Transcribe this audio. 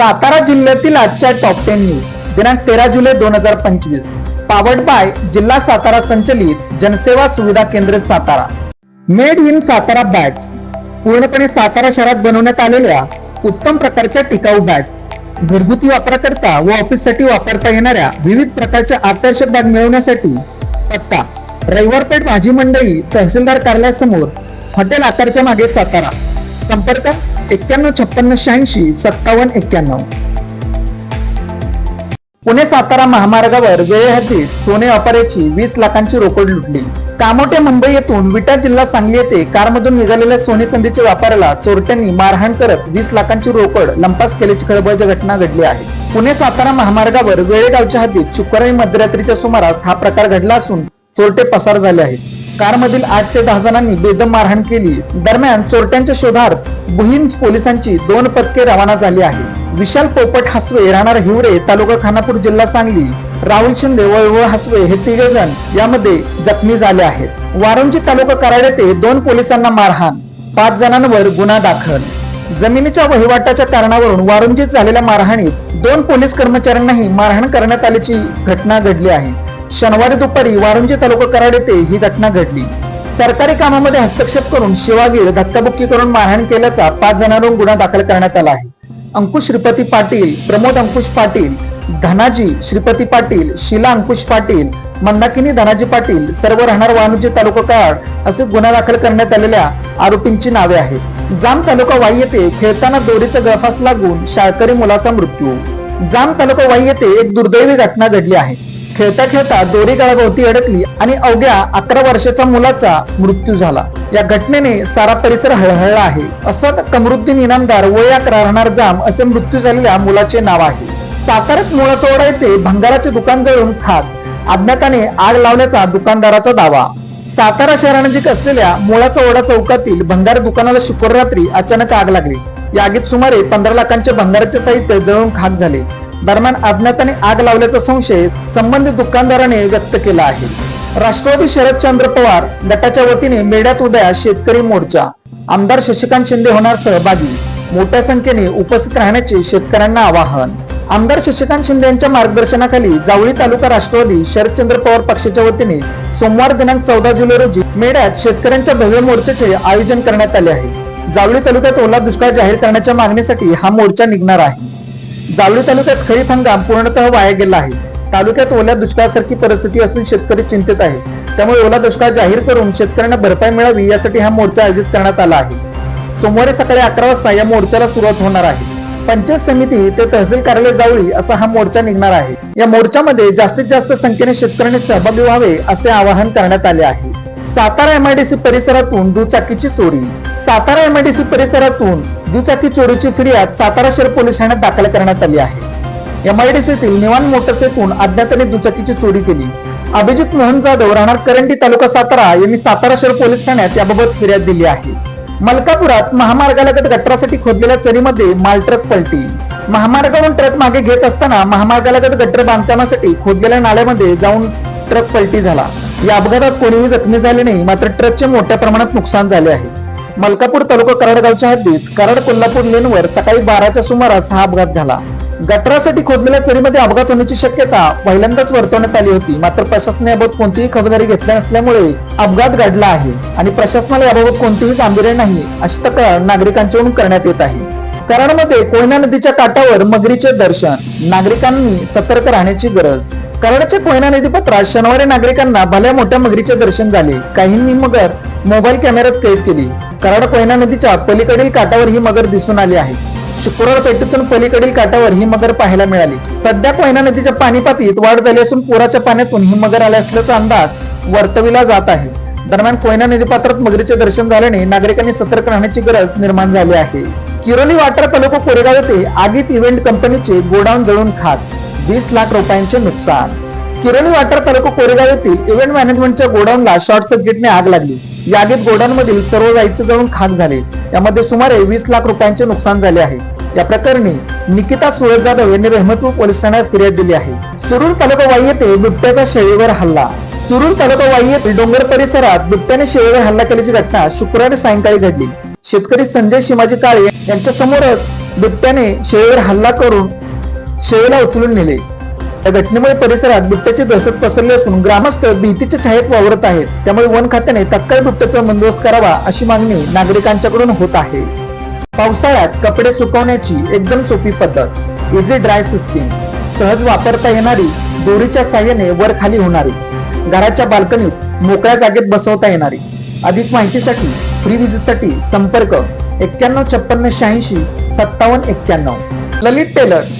सातारा जिल्ह्यातील आजच्या top ten news दिनांक तेरा जुलै दोन हजार पंचवीस. पावड बाय जिल्हा सातारा संचलित जनसेवा सुविधा केंद्र Satara. Made in Satara bags पूर्णपणे सातारा शहरात बनवण्यात आलेल्या उत्तम प्रकारच्या टिकाऊ बॅग घरगुती वापराकरता व ऑफिससाठी वापरता येणाऱ्या विविध प्रकारच्या आकर्षक बॅग मिळवण्यासाठी पत्ता. रविवारपेठ भाजी मंडई तहसीलदार कार्यालयासमोर हॉटेल आकारच्या मागे सातारा. संपर्क एक्क्याण्णव छप्पन्न शहाऐंशी सत्तावन्न एक्क्याण्णव. पुणे सातारा महामार्गावर वेळेहद्दीत सोने व्यापाऱ्याची वीस लाखांची रोकड लुटली. कामोटे मुंबई येथून विटा जिल्हा सांगली येथे कारमधून निघालेल्या सोने संधीच्या व्यापाऱ्याला चोरट्यांनी मारहाण करत वीस लाखांची रोकड लंपास केल्याची खळबळजनक घटना घडली आहे. पुणे सातारा महामार्गावर वेळेगावच्या हद्दीत शुक्रवारी मध्यरात्रीच्या सुमारास हा प्रकार घडला असून चोरटे पसार झाले आहेत. कारमधील आठ ते दहा जणांनी बेदम मारहाण केली. दरम्यान चोरट्यांच्या शोधार्थ बुहिंज पोलिसांची दोन पथके रवाना झाली आहे विशाल पोपट हसवे राहणार हिवरे तालुका खानापूर जिल्हा सांगली राहुल शिंदे व हसवे हे तिघे जण यामध्ये जखमी झाले आहेत. वारुंजी तालुका कराड येथे दोन पोलिसांना मारहाण पाच जणांवर गुन्हा दाखल. जमिनीच्या वहिवाटाच्या कारणावरून वारुंजीत झालेल्या मारहाणीत दोन पोलीस कर्मचाऱ्यांनाही मारहाण करण्यात आल्याची घटना घडली आहे. शनिवारी दुपारी वारुंजी तालुका कराड येथे ही घटना घडली. सरकारी कामामध्ये हस्तक्षेप करून शिवागीर धक्काबुक्की करून मारहाण केल्याचा पाच जणांवरून गुन्हा दाखल करण्यात आला आहे. अंकुश श्रीपती पाटील प्रमोद अंकुश पाटील धनाजी श्रीपती पाटील शिला अंकुश पाटील मंदाकिनी धनाजी पाटील सर्व राहणार वाणूजी तालुका कराड असे गुन्हा दाखल करण्यात आलेल्या आरोपींची नावे आहेत. जाम तालुका वाई येथे खेळताना दोरीचा गळफास लागून शाळकरी मुलाचा मृत्यू. जाम तालुका वाई येथे एक दुर्दैवी घटना घडली आहे. खेळता खेळता दोरी गळाभोवती अडकली आणि अवघ्या अकरा वर्षाच्या मुलाचा मृत्यू झाला. या घटनेने सारा परिसर हळहळला आहे. असद कमरुद्दीन इनामदार वय अकरा राहणार जाम असे मृत्यू झालेल्या मुलाचे नाव आहे. सातारात मुळा चौडा येथे भंगाराचे दुकान जळून खात अज्ञाताने आग लावण्याचा दुकानदाराचा दावा. सातारा शहरानजीक असलेल्या मुळा चौडा चौकातील भंगार दुकानाला शुक्रवार रात्री अचानक आग लागली. या आगीत सुमारे पंधरा लाखांचे भंगाराचे साहित्य जळून खाक झाले. दरम्यान अज्ञाताने आग लावल्याचा संशय संबंधित दुकानदाराने व्यक्त केला आहे. राष्ट्रवादी शरदचंद्र पवार गटाच्या वतीने मेढ्यात उद्या शेतकरी मोर्चा. आमदार शशिकांत शिंदे होणार सहभागी. मोठ्या संख्येने उपस्थित राहण्याचे शेतकऱ्यांना आवाहन. आमदार शशिकांत शिंदे यांच्या मार्गदर्शनाखाली जावळी तालुका राष्ट्रवादी शरदचंद्र पवार पक्षाच्या वतीने सोमवार दिनांक चौदा जुलै रोजी मेढ्यात शेतकऱ्यांच्या भव्य मोर्चाचे आयोजन करण्यात आले आहे. जावळी तालुक्यात ओला दुष्काळ जाहीर करण्याच्या मागणीसाठी हा मोर्चा निघणार आहे. जावळी तालुक्यात खरीप हंगाम पूर्णतः वाया गेला आहे. तालुक्यात ओल्या दुष्काळासारखी परिस्थिती असून शेतकरी चिंतित आहे त्यामुळे ओला दुष्काळ जाहीर करून शेतकऱ्यांना भरपाई मिळावी यासाठी हा मोर्चा आयोजित करण्यात आला आहे. सोमवारी सकाळी अकरा वाजता या मोर्चाला सुरुवात होणार आहे. पंचायत समिती ते तहसील कार्यालय जावळी असा हा मोर्चा निघणार आहे. या मोर्चामध्ये जास्तीत जास्त संख्येने शेतकऱ्यांनी सहभागी व्हावे असे आवाहन करण्यात आले आहे. सातारा एमआयडीसी परिसरातून दुचाकीची चोरी. सातारा एमआयडीसी परिसरातून दुचाकी चोरीची फिर्याद सातारा शहर पोलीस ठाण्यात दाखल करण्यात आली आहे. एमआयडीसीतील निवान मोटरसायकून अज्ञाताने दुचाकीची चोरी केली. अभिजित मोहन जाधव राहणार करंडी तालुका सातारा यांनी सातारा शहर पोलीस ठाण्यात याबाबत फिर्याद दिली आहे. मलकापुरात महामार्गालगत गटरासाठी खोदलेल्या चरीमध्ये मालट्रक पलटी. महामार्गावरून ट्रक मागे घेत असताना महामार्गालगत गटर बांधकामासाठी खोदलेल्या नाल्यामध्ये जाऊन ट्रक पलटी झाला. या अपघातात कोणीही जखमी झाले नाही मात्र ट्रकचे मोठ्या प्रमाणात नुकसान झाले आहे. मलकापूर तालुका कराडगावच्या हद्दीत कराड कोल्हापूर लेनवर सकाळी बाराच्या सुमारास हा अपघात झाला. गटरासाठी खोदलेल्या चरीमध्ये अपघात होण्याची शक्यता पहिल्यांदाच वर्तवण्यात आली होती मात्र प्रशासनाने याबाबत कोणतीही खबरदारी घेतली नसल्यामुळे अपघात घडला आहे आणि प्रशासनाला याबाबत कोणतेही गांभीर्य नाही अशी तक्रार नागरिकांच्याकडून करण्यात येत आहे. कराडमध्ये कोयना नदीच्या काठावर मगरीचे दर्शन नागरिकांनी सतर्क राहण्याची गरज कराडच्या कोयना नदीपत्रात शनिवारी नागरिकांना भल्या मोठ्या मगरीचे दर्शन झाले. काहींनी मगर मोबाईल कॅमेऱ्यात कैद केली. कराड कोयना नदीच्या पलीकडील काठावर ही मगर दिसून आली आहे. शुक्रवार पेटीतून पलीकडील काठावर ही मगर पाहायला मिळाली. सध्या कोयना नदीच्या पाणी पातळीत वाढ झाली असून पुराच्या पाण्यातून ही मगर आली असल्याचा अंदाज वर्तविला जात आहे. दरम्यान कोयना नदीपात्रात मगरीचे दर्शन झाल्याने नागरिकांनी सतर्क राहण्याची गरज निर्माण झाली आहे. किरोली वाटर तालुका कोरेगाव येथे आगीत इव्हेंट कंपनीचे गोडाऊन जळून खात वीस लाख रुपयांचे नुकसान. किरोली वाटर तालुका कोरेगाव येथील इव्हेंट मॅनेजमेंटच्या गोडाऊनला शॉर्ट सर्किटने आग लागली. या आगीत गोडाऊन मधील सर्व साहित्य जळून खाक झाले. यामध्ये सुमारे वीस लाख रुपयांचे नुकसान झाले आहे. या प्रकरणी निकिता सुरज जाधव यांनी रहमतपूर पोलीस ठाण्यात फिर्याद दिली आहे. सुरूर तालुका वाई येथे बिबट्याचा शेळीवर हल्ला. सुरूर तालुका वाई येथील डोंगर परिसरात बिबट्याने शेळीवर हल्ला केल्याची घटना शुक्रवारी सायंकाळी घडली. शेतकरी संजय शिमाजी काळे यांच्या समोरच बिबट्याने शेळीवर हल्ला करून शेळीला उचलून नेले. या घटनेमुळे परिसरात बिबट्याचे दहशत पसरले असून ग्रामस्थ भीतीच्या छायेत वावरत आहेत. त्यामुळे वन खात्याने तत्काळ बिबट्याचा बंदोबस्त करावा अशी मागणी नागरिकांच्याकडून होत आहे. पावसाळ्यात कपडे सुकवण्याची एकदम सोपी पद्धत. इझी ड्राय सिस्टीम सहज वापरता येणारी दोरीच्या साह्याने वर खाली होणारी. घराच्या बाल्कनीत मोकळ्या जागेत बसवता येणारी. अधिक माहितीसाठी फ्री विजिटसाठी संपर्क एक्क्याण्णव छप्पन्न शहाऐंशी सत्तावन्न एक्क्याण्णव. Lalit tailors